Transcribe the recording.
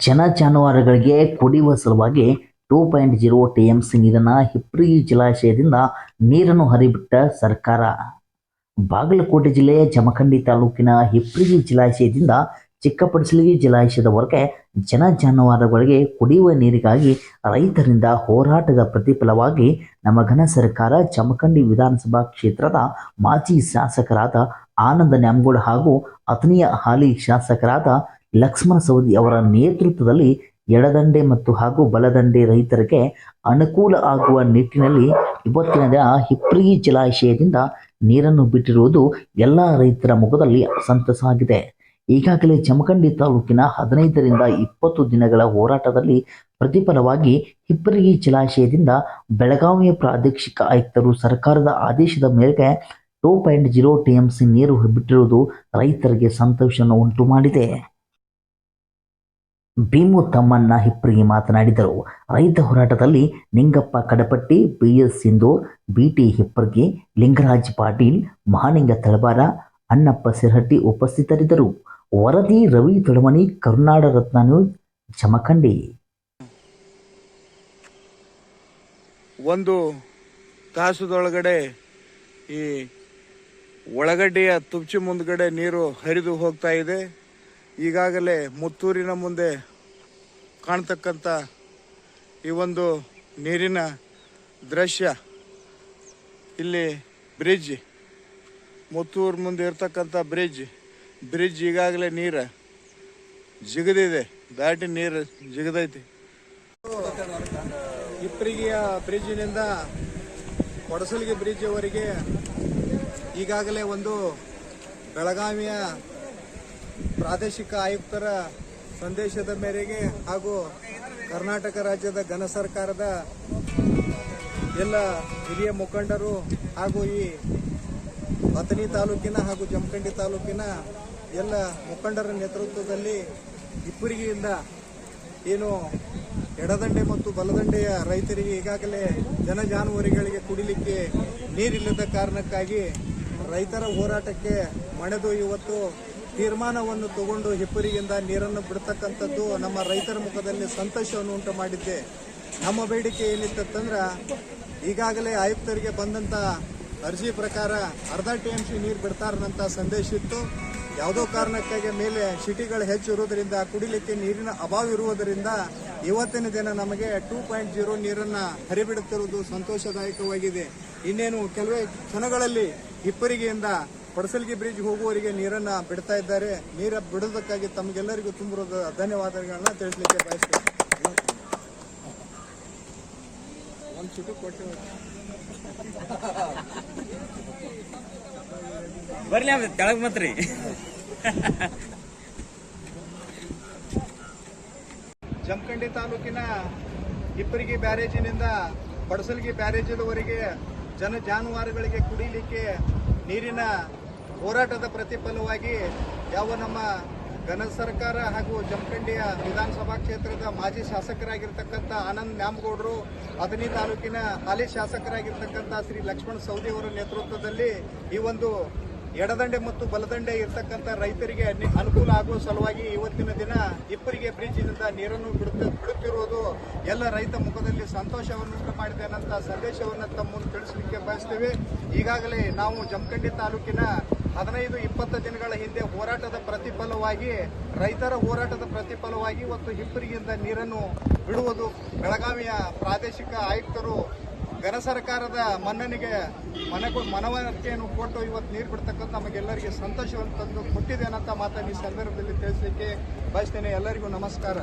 ಜನ ಜಾನುವಾರುಗಳಿಗೆ ಕುಡಿಯುವ ಸಲುವಾಗಿ two point zero T M C ನೀರನ್ನು ಹಿಪ್ರಿ ಜಲಾಶಯದಿಂದ ನೀರನ್ನು ಹರಿಬಿಟ್ಟ ಸರ್ಕಾರ. ಬಾಗಲಕೋಟೆ ಜಿಲ್ಲೆಯ ಜಮಖಂಡಿ ತಾಲೂಕಿನ ಹಿಪ್ರಿಗಿ ಜಲಾಶಯದಿಂದ ಚಿಕ್ಕಪಡಿಸಲಿಗಿ ಜಲಾಶಯದವರೆಗೆ ಜನ ಜಾನುವಾರುಗಳಿಗೆ ಕುಡಿಯುವ ನೀರಿಗಾಗಿ ರೈತರಿಂದ ಹೋರಾಟದ ಪ್ರತಿಫಲವಾಗಿ ನಮ್ಮ ಘನ ಸರ್ಕಾರ ಜಮಖಂಡಿ ವಿಧಾನಸಭಾ ಕ್ಷೇತ್ರದ ಮಾಜಿ ಶಾಸಕರಾದ ಆನಂದ ನ್ಯಾಮಗೌಡ ಹಾಗೂ ಅತನಿಯ ಹಾಲಿ ಶಾಸಕರಾದ ಲಕ್ಷ್ಮಣ ಸವದಿ ಅವರ ನೇತೃತ್ವದಲ್ಲಿ ಎಡದಂಡೆ ಮತ್ತು ಹಾಗೂ ಬಲದಂಡೆ ರೈತರಿಗೆ ಅನುಕೂಲ ಆಗುವ ನಿಟ್ಟಿನಲ್ಲಿ ಇವತ್ತಿನ ದಿನ ಹಿಪ್ರಿಗಿ ಜಲಾಶಯದಿಂದ ನೀರನ್ನು ಬಿಟ್ಟಿರುವುದು ಎಲ್ಲ ರೈತರ ಮುಖದಲ್ಲಿ ಅಸಂತಸ ಆಗಿದೆ ಈಗಾಗಲೇ ಜಮಖಂಡಿ ತಾಲೂಕಿನ ಹದಿನೈದರಿಂದ ಇಪ್ಪತ್ತು ದಿನಗಳ ಹೋರಾಟದಲ್ಲಿ ಪ್ರತಿಫಲವಾಗಿ ಹಿಪ್ಪರಗಿ ಜಲಾಶಯದಿಂದ ಬೆಳಗಾವಿಯ ಪ್ರಾದೇಶಿಕ ಆಯುಕ್ತರು ಸರ್ಕಾರದ ಆದೇಶದ ಮೇರೆಗೆ two point zero T M C ನೀರು ಬಿಟ್ಟಿರುವುದು ರೈತರಿಗೆ ಸಂತೋಷವನ್ನು ಉಂಟು ಮಾಡಿದೆ ಭೀಮು ತಮ್ಮಣ್ಣ ಹಿಪ್ಪರಿಗೆ ಮಾತನಾಡಿದರು. ರೈತ ಹೋರಾಟದಲ್ಲಿ Ningappa Kadapatti B S Sindhu, B T Hipparge Lingaraj Patil, Mahalinga Talabara Annappa Sirahatti ಉಪಸ್ಥಿತರಿದ್ದರು. ವರದಿ ರವಿ ತೊಡಮಣಿ ಕರುನಾಡ ರತ್ನ ಜಮಖಂಡಿ. ಒಂದು ತಾಸದೊಳಗಡೆ ಈ ಒಳಗಡ್ಡೆಯ ತುಪ್ಚಿ ಮುಂದ್ಗಡೆ ನೀರು ಹರಿದು ಹೋಗ್ತಾ ಇದೆ. ಈಗಾಗಲೇ ಮುತ್ತೂರಿನ ಮುಂದೆ ಕಾಣ್ತಕ್ಕಂಥ ಈ ಒಂದು ನೀರಿನ ದೃಶ್ಯ. ಇಲ್ಲಿ ಬ್ರಿಡ್ಜ್, ಮುತ್ತೂರು ಮುಂದೆ ಇರ್ತಕ್ಕಂಥ ಬ್ರಿಡ್ಜ್. ಬ್ರಿಡ್ಜ್ ಈಗಾಗಲೇ ನೀರು ಜಿಗದಿದೆ, ದಾಟಿ ನೀರು ಜಿಗದೈತಿ. ಇಪ್ಪರಿಗೆಯ ಬ್ರಿಡ್ಜಿನಿಂದ ಕೊಡಸಲಿಗೆ ಬ್ರಿಡ್ಜ್ವರೆಗೆ ಈಗಾಗಲೇ ಒಂದು ಬೆಳಗಾವಿಯ ಪ್ರಾದೇಶಿಕ ಆಯುಕ್ತರ ಸಂದೇಶದ ಮೇರೆಗೆ ಹಾಗೂ ಕರ್ನಾಟಕ ರಾಜ್ಯದ ಘನ ಸರ್ಕಾರದ ಎಲ್ಲ ಹಿರಿಯ ಮುಖಂಡರು ಹಾಗೂ ಈ ಪತನಿ ತಾಲೂಕಿನ ಹಾಗೂ ಜಮಖಂಡಿ ತಾಲೂಕಿನ ಎಲ್ಲ ಮುಖಂಡರ ನೇತೃತ್ವದಲ್ಲಿ ಇಪ್ಪರಿಗೆಯಿಂದ ಏನು ಎಡದಂಡೆ ಮತ್ತು ಬಲದಂಡೆಯ ರೈತರಿಗೆ ಈಗಾಗಲೇ ಜನ ಜಾನುವಾರುಗಳಿಗೆ ಕುಡಿಲಿಕ್ಕೆ ನೀರಿಲ್ಲದ ಕಾರಣಕ್ಕಾಗಿ ರೈತರ ಹೋರಾಟಕ್ಕೆ ಮಣೆದು ಇವತ್ತು ತೀರ್ಮಾನವನ್ನು ತಗೊಂಡು ಹಿಪ್ಪರಿಗಿಂದ ನೀರನ್ನು ಬಿಡ್ತಕ್ಕಂಥದ್ದು ನಮ್ಮ ರೈತರ ಮುಖದಲ್ಲಿ ಸಂತೋಷವನ್ನು ಉಂಟು ಮಾಡಿದ್ದೆ. ನಮ್ಮ ಬೇಡಿಕೆ ಏನಿತ್ತಂದ್ರೆ ಈಗಾಗಲೇ ಆಯುಕ್ತರಿಗೆ ಬಂದಂತ ಅರ್ಜಿ ಪ್ರಕಾರ ಅರ್ಧ ಟಿ ಎಂ ಸಿ ನೀರು ಬಿಡ್ತಾರನ್ನಂತ ಸಂದೇಶ ಇತ್ತು. ಯಾವುದೋ ಕಾರಣಕ್ಕಾಗಿ ಮೇಲೆ ಸಿಟಿಗಳು ಹೆಚ್ಚು ಇರುವುದರಿಂದ, ಕುಡಿಲಿಕ್ಕೆ ನೀರಿನ ಅಭಾವ ಇರುವುದರಿಂದ ಇವತ್ತಿನ ದಿನ ನಮಗೆ ಟೂ ಪಾಯಿಂಟ್ ಜೀರೋ ನೀರನ್ನ ಹರಿಬಿಡುತ್ತಿರುವುದು ಸಂತೋಷದಾಯಕವಾಗಿದೆ. ಇನ್ನೇನು, ಕೆಲವೇ ಕ್ಷಣಗಳಲ್ಲಿ ಹಿಪ್ಪರಿಗೆಯಿಂದ ಪಡಸಲ್ಗಿ ಬ್ರಿಡ್ಜ್ ಹೋಗುವವರಿಗೆ ನೀರನ್ನ ಬಿಡ್ತಾ ಇದ್ದಾರೆ. ನೀರ ಬಿಡೋದಕ್ಕಾಗಿ ತಮಗೆಲ್ಲರಿಗೂ ತುಂಬಿರೋದು ಧನ್ಯವಾದಗಳನ್ನ ತಿಳಿಸ್ಲಿಕ್ಕೆ ಬಯಸ್ತೇನೆ. ಒಂದು ಚುಟು ಕೊಟ್ಟು. ಬರ್ಲಿ ಆಮೇಲೆ ಕೆಳಗ್ ಮತ್ರಿ. ಜಮಖಂಡಿ ತಾಲೂಕಿನ ಇಪ್ಪರಿಗೆ ಬ್ಯಾರೇಜಿನಿಂದ ಪಡಸಲ್ಗಿ ಬ್ಯಾರೇಜಿನವರೆಗೆ ಜನ ಜಾನುವಾರುಗಳಿಗೆ ಕುಡಿಲಿಕ್ಕೆ ನೀರಿನ ಹೋರಾಟದ ಪ್ರತಿಫಲವಾಗಿ ಯಾವ ನಮ್ಮ ಘನ ಸರ್ಕಾರ ಹಾಗೂ ಜಮಖಂಡಿಯ ವಿಧಾನಸಭಾ ಕ್ಷೇತ್ರದ ಮಾಜಿ ಶಾಸಕರಾಗಿರ್ತಕ್ಕಂಥ ಆನಂದ್ ನ್ಯಾಮಗೌಡರು ಅಥಣಿ ತಾಲೂಕಿನ ಹಾಲಿ ಶಾಸಕರಾಗಿರ್ತಕ್ಕಂಥ ಶ್ರೀ ಲಕ್ಷ್ಮಣ ಸೌದಿ ಅವರ ನೇತೃತ್ವದಲ್ಲಿ ಈ ಒಂದು ಎಡದಂಡೆ ಮತ್ತು ಬಲದಂಡೆ ಇರ್ತಕ್ಕಂಥ ರೈತರಿಗೆ ಅನಿ- ಅನುಕೂಲ ಆಗುವ ಸಲುವಾಗಿ ಇವತ್ತಿನ ದಿನ ಇಪ್ಪರಿಗೆ ಬ್ರಿಡ್ಜಿನಿಂದ ನೀರನ್ನು ಬಿಡುತ್ತ, ಬಿಡುತ್ತಿರುವುದು ಎಲ್ಲ ರೈತ ಮುಖದಲ್ಲಿ ಸಂತೋಷವನ್ನುಂಟು ಮಾಡಿದೆ ಅನ್ನಂಥ ಸಂದೇಶವನ್ನು ತಮ್ಮನ್ನು ತಿಳಿಸಲಿಕ್ಕೆ ಬಯಸ್ತೇವೆ. ಈಗಾಗಲೇ ನಾವು ಜಮಖಂಡಿ ತಾಲೂಕಿನ ಹದಿನೈದು, ಇಪ್ಪತ್ತು ದಿನಗಳ ಹಿಂದೆ ಹೋರಾಟದ ಪ್ರತಿಫಲವಾಗಿ, ರೈತರ ಹೋರಾಟದ ಪ್ರತಿಫಲವಾಗಿ ಇವತ್ತು ಹಿಂಪರಿಗಿಂದ ನೀರನ್ನು ಬಿಡುವುದು ಬೆಳಗಾವಿಯ ಪ್ರಾದೇಶಿಕ ಆಯುಕ್ತರು ಘನ ಸರ್ಕಾರದ ಮನ್ನಣೆಗೆ ಮನೆ ಮನವರಿಕೆಯನ್ನು ಕೊಟ್ಟು ಇವತ್ತು ನೀರು ಬಿಡ್ತಕ್ಕಂಥ ನಮಗೆಲ್ಲರಿಗೆ ಸಂತೋಷವನ್ನು ತಂದು ಕೊಟ್ಟಿದೆ ಅನ್ನೋಂಥ ಮಾತನ್ನು ಈ ಸಂದರ್ಭದಲ್ಲಿ ತಿಳಿಸಲಿಕ್ಕೆ ಬಯಸ್ತೇನೆ. ಎಲ್ಲರಿಗೂ ನಮಸ್ಕಾರ.